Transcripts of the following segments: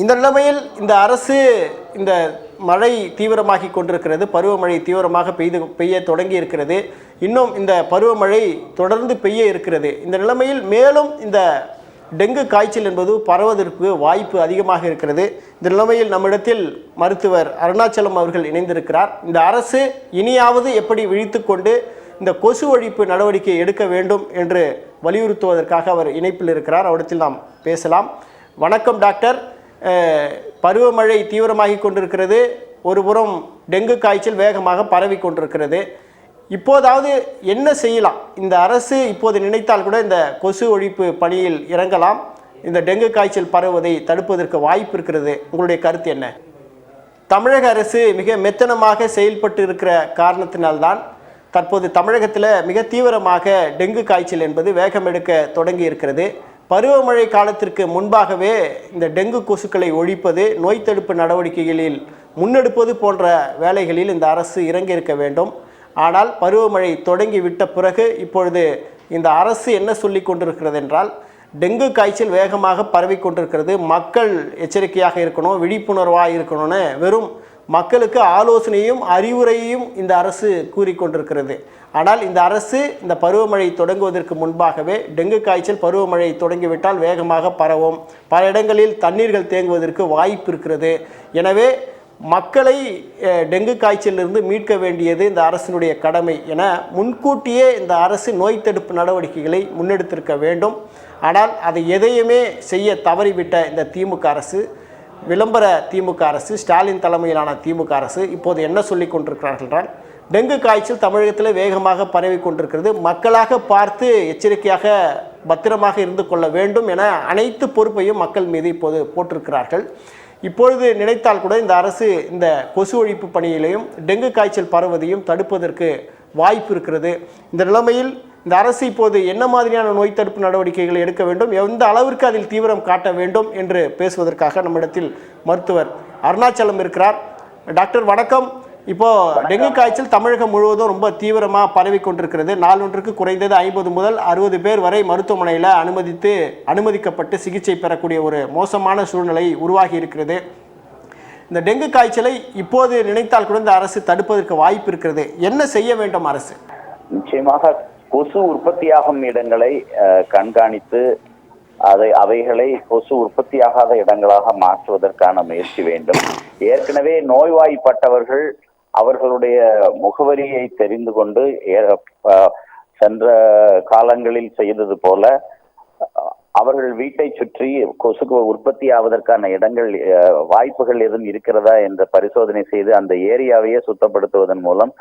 இந்த நிலைமையில் இந்த அரசு இந்த மழை தீவிரமாகி கொண்டிருக்கிறது பருவமழை தீவிரமாக பெய்து பெய்ய தொடங்கி இருக்கிறது. இன்னும் இந்த பருவமழை தொடர்ந்து பெய்ய இருக்கிறது. இந்த நிலைமையில் மேலும் இந்த டெங்கு காய்ச்சல் என்பது பரவதற்கு வாய்ப்பு அதிகமாக இருக்கிறது. இந்த நிலைமையில் நம்மிடத்தில் மருத்துவர் அருணாச்சலம் அவர்கள் இணைந்திருக்கிறார். இந்த அரசு இனியாவது எப்படி விழித்துக்கொண்டு இந்த கொசு ஒழிப்பு நடவடிக்கை எடுக்க வேண்டும் என்று வலியுறுத்துவதற்காக அவர் இணைப்பில் இருக்கிறார். அவரிடத்தில் நாம் பேசலாம். வணக்கம் டாக்டர். பருவமழை தீவிரமாகி கொண்டிருக்கிறது. ஒருபுறம் டெங்கு காய்ச்சல் வேகமாக பரவி கொண்டிருக்கிறது. இப்போதாவது என்ன செய்யலாம்? இந்த அரசு இப்போது நினைத்தால் கூட இந்த கொசு ஒழிப்பு பணியில் இறங்கலாம். இந்த டெங்கு காய்ச்சல் பரவுவதை தடுப்பதற்கு வாய்ப்பு இருக்கிறது. உங்களுடைய கருத்து என்ன? தமிழக அரசு மிக மெத்தனமாக செயல்பட்டு இருக்கிற காரணத்தினால்தான் தற்போது தமிழகத்தில் மிக தீவிரமாக டெங்கு காய்ச்சல் என்பது வேகம் எடுக்க தொடங்கி இருக்கிறது பருவமழை காலத்திற்கு முன்பாகவே இந்த டெங்கு கொசுக்களை ஒழிப்பது நோய் தடுப்பு நடவடிக்கைகளில் முன்னெடுப்பது போன்ற வேலைகளில் இந்த அரசு இறங்கியிருக்க வேண்டும். ஆனால் பருவமழை தொடங்கி விட்ட பிறகு இப்பொழுது இந்த அரசு என்ன சொல்லி கொண்டிருக்கிறது என்றால் டெங்கு காய்ச்சல் வேகமாக பரவி கொண்டிருக்கிறது. மக்கள் எச்சரிக்கையாக இருக்கணும் விழிப்புணர்வாக இருக்கணும்னு வெறும் மக்களுக்கு ஆலோசனையும் அறிவுரையையும் இந்த அரசு கூறிக்கொண்டிருக்கிறது ஆனால் இந்த அரசு இந்த பருவமழை தொடங்குவதற்கு முன்பாகவே டெங்கு காய்ச்சல் பருவமழை தொடங்கிவிட்டால் வேகமாக பரவும். பல இடங்களில் தண்ணீர்கள் தேங்குவதற்கு வாய்ப்பு இருக்கிறது. எனவே மக்களை டெங்கு காய்ச்சலிலிருந்து மீட்க வேண்டியது இந்த அரசினுடைய கடமை என முன்கூட்டியே இந்த அரசு நோய் தடுப்பு நடவடிக்கைகளை முன்னெடுத்திருக்க வேண்டும். ஆனால் அதை எதையுமே செய்ய தவறிவிட்ட இந்த திமுக அரசு விளம்பர திமுக அரசு ஸ்டாலின் தலைமையிலான திமுக அரசு இப்போது என்ன சொல்லி கொண்டிருக்கிறார்கள் என்றால் டெங்கு காய்ச்சல் தமிழகத்தில் வேகமாக பரவி கொண்டிருக்கிறது. மக்களாக பார்த்து எச்சரிக்கையாக பத்திரமாக இருந்து கொள்ள வேண்டும் என அனைத்து பொறுப்பையும் மக்கள் மீது இப்போது போட்டிருக்கிறார்கள். இப்பொழுது நினைத்தால் கூட இந்த அரசு இந்த கொசு ஒழிப்பு பணியிலையும் டெங்கு காய்ச்சல் பரவுவதையும் தடுப்பதற்கு வாய்ப்பு இருக்கிறது. இந்த நிலைமையில் இந்த அரசு இப்போது என்ன மாதிரியான நோய் தடுப்பு நடவடிக்கைகளை எடுக்க வேண்டும் எந்த அளவிற்கு அதில் தீவிரம் காட்ட வேண்டும் என்று பேசுவதற்காக நம்மிடத்தில் மருத்துவர் அருணாச்சலம் இருக்கிறார். டாக்டர் வணக்கம். இப்போ டெங்கு காய்ச்சல் தமிழகம் முழுவதும் ரொம்ப தீவிரமாக பரவி கொண்டிருக்கிறது நாளொன்றுக்கு குறைந்தது ஐம்பது முதல் அறுபது பேர் வரை மருத்துவமனையில் அனுமதித்து அனுமதிக்கப்பட்டு சிகிச்சை பெறக்கூடிய ஒரு மோசமான சூழ்நிலை உருவாகி இருக்கிறது. இந்த டெங்கு காய்ச்சலை இப்போது நினைத்தால் கூட இந்த அரசு தடுப்பதற்கு வாய்ப்பு இருக்கிறது. என்ன செய்ய வேண்டும் அரசு? நிச்சயமாக கொசு உற்பத்தியாகும் இடங்களை அஹ், கண்காணித்து அதை அவைகளை கொசு உற்பத்தியாகாத இடங்களாக மாற்றுவதற்கான முயற்சி வேண்டும். ஏற்கனவே நோய்வாய்ப்பட்டவர்கள் அவர்களுடைய முகவரியை தெரிந்து கொண்டு ஏ- அஹ், சென்ற காலங்களில் செய்தது போல அஹ், அவர்கள் வீட்டை சுற்றி கொசுக்கு உற்பத்தி ஆவதற்கான இடங்கள் அஹ், வாய்ப்புகள் எதுவும் இருக்கிறதா என்ற பரிசோதனை செய்து அந்த ஏரியாவையே சுத்தப்படுத்துவதன் மூலம்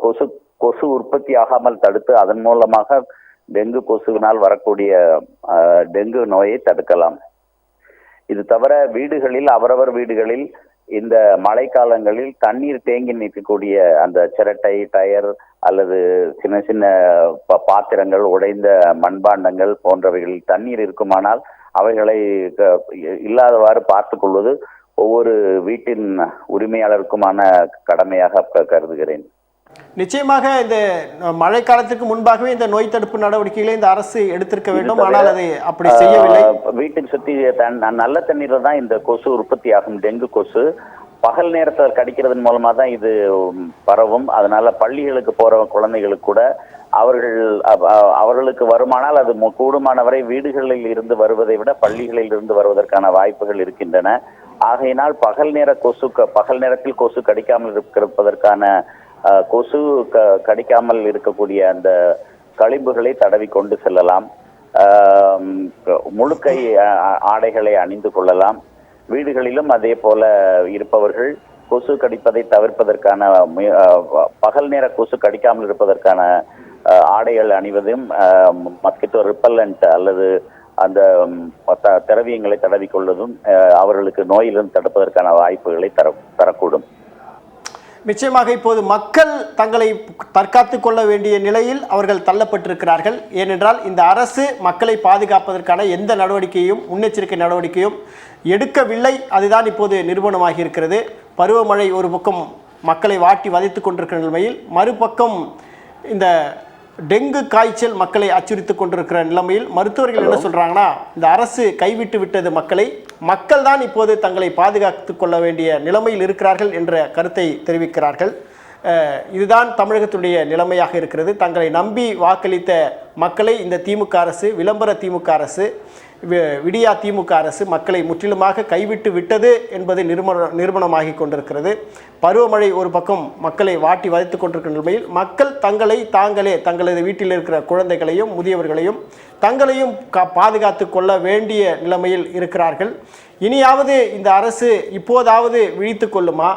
கொசு கொசு உற்பத்தி ஆகாமல் தடுத்து அதன் மூலமாக டெங்கு கொசுவினால் வரக்கூடிய அஹ், டெங்கு நோயை தடுக்கலாம். இது தவிர வீடுகளில் அவரவர் வீடுகளில் இந்த மழைக்காலங்களில் தண்ணீர் தேங்கி நிற்கக்கூடிய அந்த சிரட்டை டயர் அல்லது சின்ன சின்ன ப- பாத்திரங்கள் உடைந்த மண்பாண்டங்கள் போன்றவைகளில் தண்ணீர் இருக்குமானால் அவைகளை க- இல்லாதவாறு பார்த்து கொள்வது ஒவ்வொரு வீட்டின் உரிமையாளருக்குமான கடமையாக கருதுகிறேன். நிச்சயமாக இந்த மழை காலத்துக்கு முன்பாகவே இந்த நோய் தடுப்பு நடவடிக்கைகளை இந்த அரசு எடுத்திருக்க வேண்டும். ஆனால் அதை அப்படி செய்யவில்லை. வீட்டுக்கு ந- நல்ல தண்ணீர்ல தான் இந்த கொசு உற்பத்தி ஆகும் டெங்கு கொசு. பகல் நேரத்தில் கடிக்கிறதன் மூலமா தான் இது பரவும். அதனால பள்ளிகளுக்கு போற குழந்தைகளுக்கு கூட அவர்கள் அவ- அவ- அவர்களுக்கு வருமானால் அது கூடுமானவரை வீடுகளில் இருந்து வருவதை விட பள்ளிகளில் இருந்து வருவதற்கான வாய்ப்புகள் இருக்கின்றன. ஆகையினால் பகல் நேர கொசு பகல் நேரத்தில் கொசு கடிக்காமல் இருப்பதற்கான கொசு க- கடிக்காமல் இருக்கக்கூடிய அந்த கழிவுகளை தடவி கொண்டு செல்லலாம். முழுக்கை ஆடைகளை அணிந்து கொள்ளலாம். வீடுகளிலும் அதே போல இருப்பவர்கள் கொசு கடிப்பதை தவிர்ப்பதற்கான பகல் நேர கொசு கடிக்காமல் இருப்பதற்கான ஆடைகள் அணிவதும் மஸ்கிட்டோ ரிப்பல்லண்ட் அல்லது அந்த திரவியங்களை தடவிக்கொள்வதும் அவர்களுக்கு நோயிலும் தடுப்பதற்கான வாய்ப்புகளை தர தரக்கூடும். நிச்சயமாக இப்போது மக்கள் தங்களை தற்காத்து கொள்ள வேண்டிய நிலையில் அவர்கள் தள்ளப்பட்டிருக்கிறார்கள். ஏனென்றால் இந்த அரசு மக்களை பாதுகாப்பதற்கான எந்த நடவடிக்கையும் முன்னெச்சரிக்கை நடவடிக்கையும் எடுக்கவில்லை. அதுதான் இப்போது நிரூபணமாகி இருக்கிறது பருவமழை ஒரு பக்கம் மக்களை வாட்டி வதைத்துக் கொண்டிருக்கிற நிலைமையில் மறுபக்கம் இந்த டெங்கு காய்ச்சல் மக்களை அச்சுறுத்திக் கொண்டிருக்கிற நிலைமையில் மருத்துவர்கள் என்ன சொல்றாங்கன்னா இந்த அரசு கைவிட்டு விட்டது மக்களை மக்கள் தான் இப்போது தங்களை பாதுகாத்து கொள்ள வேண்டிய நிலைமையில் இருக்கிறார்கள் என்ற கருத்தை தெரிவிக்கிறார்கள். இதுதான் தமிழகத்துடைய நிலைமையாக இருக்கிறது. தங்களை நம்பி வாக்களித்த மக்களை இந்த திமுக அரசு விளம்பர திமுக அரசு விடியா திமுக அரசு மக்களை முற்றிலுமாக கைவிட்டு விட்டது என்பது நிறுவன நிறுவனமாகி கொண்டிருக்கிறது. பருவமழை ஒரு பக்கம் மக்களை வாட்டி வதைத்துக் கொண்டிருக்கிற நிலையில் மக்கள் தங்களை தாங்களே தங்களது வீட்டில் இருக்கிற குழந்தைகளையும் முதியவர்களையும் தங்களையும் கா பாதுகாத்து கொள்ள வேண்டிய நிலைமையில் இருக்கிறார்கள். இனியாவது இந்த அரசு இப்போதாவது விழித்து கொள்ளுமா?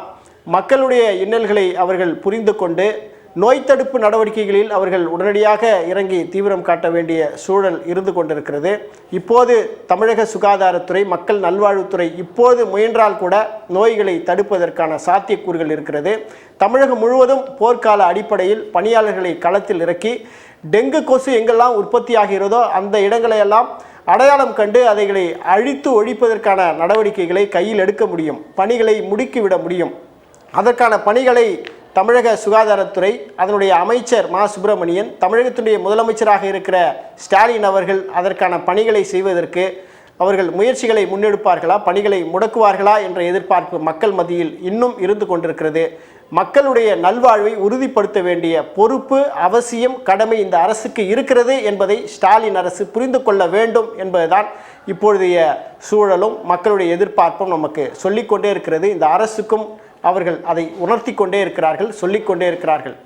மக்களுடைய இன்னல்களை அவர்கள் புரிந்து கொண்டு நோய் தடுப்பு நடவடிக்கைகளில் அவர்கள் உடனடியாக இறங்கி தீவிரம் காட்ட வேண்டிய சூழல் இருந்து கொண்டிருக்கிறது. இப்போது தமிழக சுகாதாரத்துறை மக்கள் நல்வாழ்வுத்துறை இப்போது முயன்றால் கூட நோய்களை தடுப்பதற்கான சாத்தியக்கூறுகள் இருக்கிறது. தமிழகம் முழுவதும் போர்க்கால அடிப்படையில் பணியாளர்களை களத்தில் இறக்கி டெங்கு கொசு எங்கெல்லாம் உற்பத்தி ஆகிறதோ அந்த இடங்களையெல்லாம் அடையாளம் கண்டு அதைகளை அழித்து ஒழிப்பதற்கான நடவடிக்கைகளை கையில் எடுக்க முடியும். பணிகளை முடுக்கிவிட முடியும். அதற்கான பணிகளை தமிழக சுகாதாரத்துறை அதனுடைய அமைச்சர் மா. சுப்பிரமணியன் தமிழகத்தினுடைய முதலமைச்சராக இருக்கிற ஸ்டாலின் அவர்கள் அதற்கான பணிகளை செய்வதற்கு அவர்கள் முயற்சிகளை முன்னெடுப்பார்களா பணிகளை முடக்குவார்களா என்ற எதிர்பார்ப்பு மக்கள் மத்தியில் இன்னும் இருந்து கொண்டிருக்கிறது. மக்களுடைய நல்வாழ்வை உறுதிப்படுத்த வேண்டிய பொறுப்பு அவசியம் கடமை இந்த அரசுக்கு இருக்கிறது என்பதை ஸ்டாலின் அரசு புரிந்து கொள்ள வேண்டும் என்பதுதான் இப்பொழுதைய சூழலும் மக்களுடைய எதிர்பார்ப்பும் நமக்கு சொல்லிக்கொண்டே இருக்கிறது. இந்த அரசுக்கும் அவர்கள் அதை உணர்த்தி கொண்டே இருக்கிறார்கள் சொல்லிக்கொண்டே இருக்கிறார்கள்.